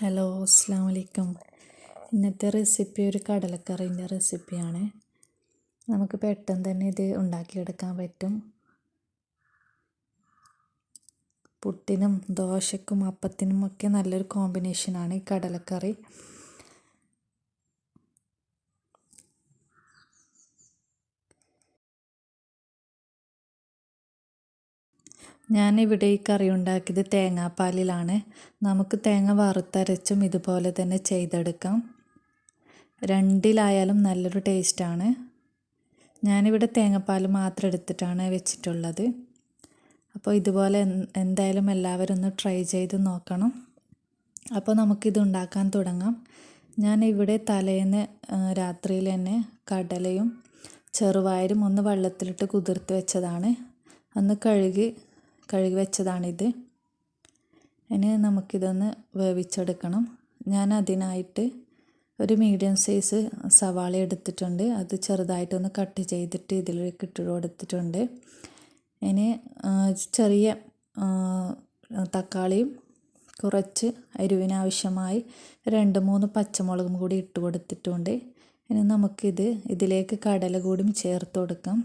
Hello അസ്സാം വലൈക്കും ഇന്നത്തെ റെസിപ്പി ഒരു കടലക്കറീന്റെ റെസിപ്പിയാണ്. നമുക്ക് പെട്ടെന്ന് തന്നെ ഇത് ഉണ്ടാക്കിയെടുക്കാൻ പറ്റും. പുട്ടിനും ദോശക്കും അപ്പത്തിനും ഒക്കെ നല്ലൊരു കോമ്പിനേഷനാണ് ഈ കടലക്കറി. ഞാനിവിടെ ഈ കറി ഉണ്ടാക്കിയത് തേങ്ങാപ്പാലിലാണ്. നമുക്ക് തേങ്ങ വറുത്തരച്ചും ഇതുപോലെ തന്നെ ചെയ്തെടുക്കാം. രണ്ടിലായാലും നല്ലൊരു ടേസ്റ്റാണ്. ഞാനിവിടെ തേങ്ങാപ്പാൽ മാത്രം എടുത്തിട്ടാണ് വെച്ചിട്ടുള്ളത്. അപ്പോൾ ഇതുപോലെ എന്തായാലും എല്ലാവരും ഒന്ന് ട്രൈ ചെയ്ത് നോക്കണം. അപ്പോൾ നമുക്കിത് ഉണ്ടാക്കാൻ തുടങ്ങാം. ഞാൻ ഇവിടെ തലേന്ന് രാത്രിയിൽ തന്നെ കടലയും ചെറുപയറും ഒന്ന് വെള്ളത്തിലിട്ട് കുതിർത്ത് വെച്ചതാണ്. അന്ന് കഴുകി കഴുകി വെച്ചതാണിത് ഇനി നമുക്കിതൊന്ന് വേവിച്ചെടുക്കണം. ഞാൻ അതിനായിട്ട് ഒരു മീഡിയം സൈസ് സവാള എടുത്തിട്ടുണ്ട്. അത് ചെറുതായിട്ടൊന്ന് കട്ട് ചെയ്തിട്ട് ഇതിലേക്ക് ഇട്ട് കൊടുത്തിട്ടുണ്ട്. ഇനി ചെറിയ തക്കാളിയും കുറച്ച് എരിവിനാവശ്യമായി രണ്ട് മൂന്ന് പച്ചമുളകും കൂടി ഇട്ട് കൊടുത്തിട്ടുണ്ട്. ഇനി നമുക്കിത് ഇതിലേക്ക് കടല കൂടി ചേർത്ത് കൊടുക്കാം.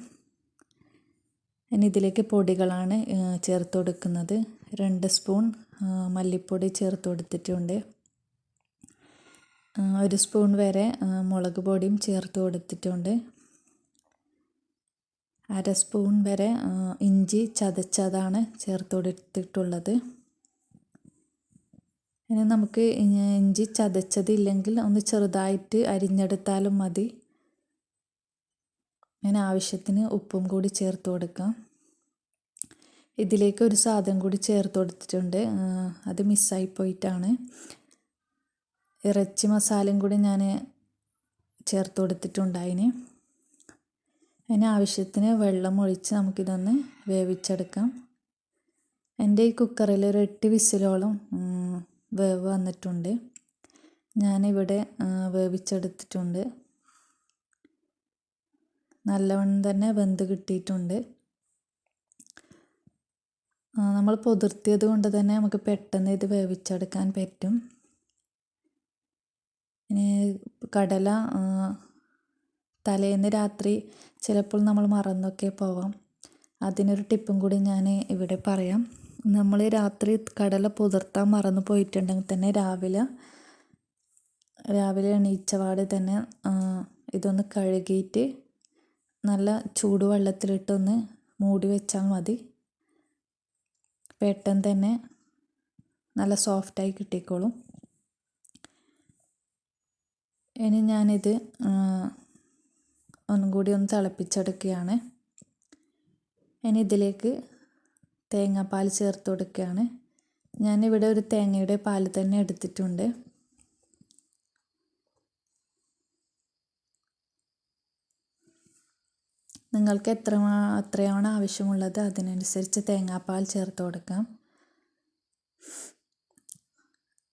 ഇനി ഇതിലേക്ക് പൊടികളാണ് ചേർത്ത് കൊടുക്കുന്നത് രണ്ട് സ്പൂൺ മല്ലിപ്പൊടി ചേർത്ത് കൊടുത്തിട്ടുണ്ട് ഒരു സ്പൂൺ വരെ മുളക് പൊടിയും ചേർത്ത് കൊടുത്തിട്ടുണ്ട് അര സ്പൂൺ വരെ ഇഞ്ചി ചതച്ചതാണ് ചേർത്ത് കൊടുത്തിട്ടുള്ളത് ഇനി നമുക്ക് ഇഞ്ചി ചതച്ചതില്ലെങ്കിൽ ഒന്ന് ചെറുതായിട്ട് അരിഞ്ഞെടുത്താലും മതി. ഞാൻ ആവശ്യത്തിന് ഉപ്പും കൂടി ചേർത്ത് കൊടുക്കാം ഇതിലേക്ക് ഒരു സാധനം കൂടി ചേർത്ത് കൊടുത്തിട്ടുണ്ട്. അത് മിസ്സായി പോയിട്ടാണ്. ഇറച്ചി മസാലയും കൂടി ഞാൻ ചേർത്ത് കൊടുത്തിട്ടുണ്ടായിന്. അതിന് ആവശ്യത്തിന് വെള്ളം ഒഴിച്ച് നമുക്കിതൊന്ന് വേവിച്ചെടുക്കാം. എന്റെ ഈ കുക്കറിൽ ഒരു എട്ട് വിസിലോളം വേവ് വന്നിട്ടുണ്ട്. ഞാനിവിടെ വേവിച്ചെടുത്തിട്ടുണ്ട്. നല്ലവണ്ണം തന്നെ വെന്ത് കിട്ടിയിട്ടുണ്ട്. നമ്മൾ പൊതിർത്തിയത് കൊണ്ട് തന്നെ നമുക്ക് പെട്ടെന്ന് ഇത് വേവിച്ചെടുക്കാൻ പറ്റും. ഇനി കടല തലേന്ന് രാത്രി ചിലപ്പോൾ നമ്മൾ മറന്നൊക്കെ പോവാം. അതിനൊരു ടിപ്പും കൂടി ഞാൻ ഇവിടെ പറയാം. നമ്മൾ രാത്രി കടല പുതിർത്താൻ മറന്നു പോയിട്ടുണ്ടെങ്കിൽ തന്നെ രാവിലെ രാവിലെ എണീച്ചപാട് തന്നെ ഇതൊന്ന് കഴുകിയിട്ട് നല്ല ചൂടുവെള്ളത്തിലിട്ടൊന്ന് മൂടി വെച്ചാൽ മതി. പെട്ടെന്ന് തന്നെ നല്ല സോഫ്റ്റായി കിട്ടിക്കോളും. ഇനി ഞാനിത് ഒന്നും കൂടി ഒന്ന് തിളപ്പിച്ചെടുക്കുകയാണ്. ഇനി ഇതിലേക്ക് തേങ്ങാപ്പാൽ ചേർത്ത് കൊടുക്കുകയാണ്. ഞാനിവിടെ ഒരു തേങ്ങയുടെ പാൽ തന്നെ എടുത്തിട്ടുണ്ട്. നിങ്ങൾക്ക് എത്ര എത്രയാണ് ആവശ്യമുള്ളത് അതിനനുസരിച്ച് തേങ്ങാപ്പാൽ ചേർത്ത് കൊടുക്കാം.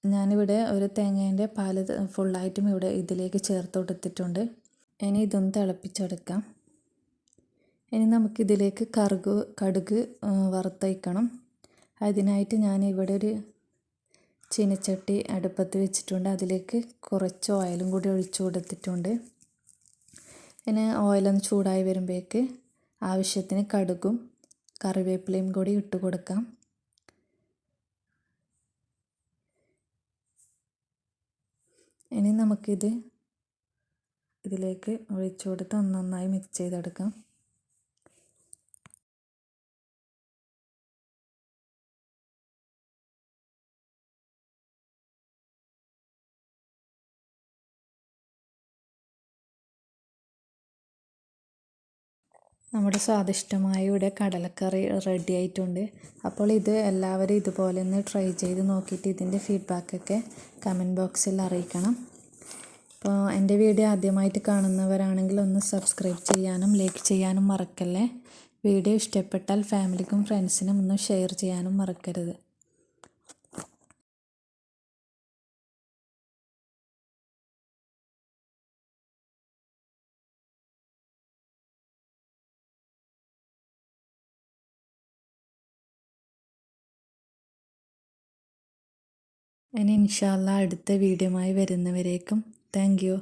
ഞാനിവിടെ ഒരു തേങ്ങേന്റെ പാൽ ഫുള്ളായിട്ടും ഇവിടെ ഇതിലേക്ക് ചേർത്ത് കൊടുത്തിട്ടുണ്ട്. ഇനി ഇതൊന്ന് തിളപ്പിച്ചെടുക്കാം. ഇനി നമുക്കിതിലേക്ക് കറുക് കടുക് വറുത്തയക്കണം. അതിനായിട്ട് ഞാൻ ഇവിടെ ഒരു ചീനച്ചട്ടി അടുപ്പത്ത് വെച്ചിട്ടുണ്ട്. അതിലേക്ക് കുറച്ച് ഓയിലും കൂടി ഒഴിച്ചു കൊടുത്തിട്ടുണ്ട്. ഇനി ഓയിലൊന്ന് ചൂടായി വരുമ്പോഴേക്ക് ആവശ്യത്തിന് കടുകും കറിവേപ്പിലയും കൂടി ഇട്ട് കൊടുക്കാം. ഇനി നമുക്കിത് ഇതിലേക്ക് ഒഴിച്ചു കൊടുത്ത് നന്നായി മിക്സ് ചെയ്തെടുക്കാം. നമ്മുടെ സ്വാദിഷ്ടമായ ഇവിടെ കടലക്കറി റെഡി ആയിട്ടുണ്ട്. അപ്പോൾ ഇത് എല്ലാവരും ഇതുപോലെ ഒന്ന് ട്രൈ ചെയ്ത് നോക്കിയിട്ട് ഇതിന്റെ ഫീഡ്ബാക്കൊക്കെ കമന്റ് ബോക്സിൽ അറിയിക്കണം. അപ്പോൾ എന്റെ വീഡിയോ ആദ്യമായിട്ട് കാണുന്നവരാണെങ്കിൽ ഒന്ന് സബ്സ്ക്രൈബ് ചെയ്യാനും ലൈക്ക് ചെയ്യാനും മറക്കല്ലേ? വീഡിയോ ഇഷ്ടപ്പെട്ടാൽ ഫാമിലിക്കും ഫ്രണ്ട്സിനും ഒന്ന് ഷെയർ ചെയ്യാനും മറക്കരുത്. ഇനി ഇൻഷാല്ല അടുത്ത വീഡിയോമായി വരുന്നവരേക്കും. Thank you.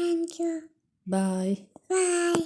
Thank you. Bye. Bye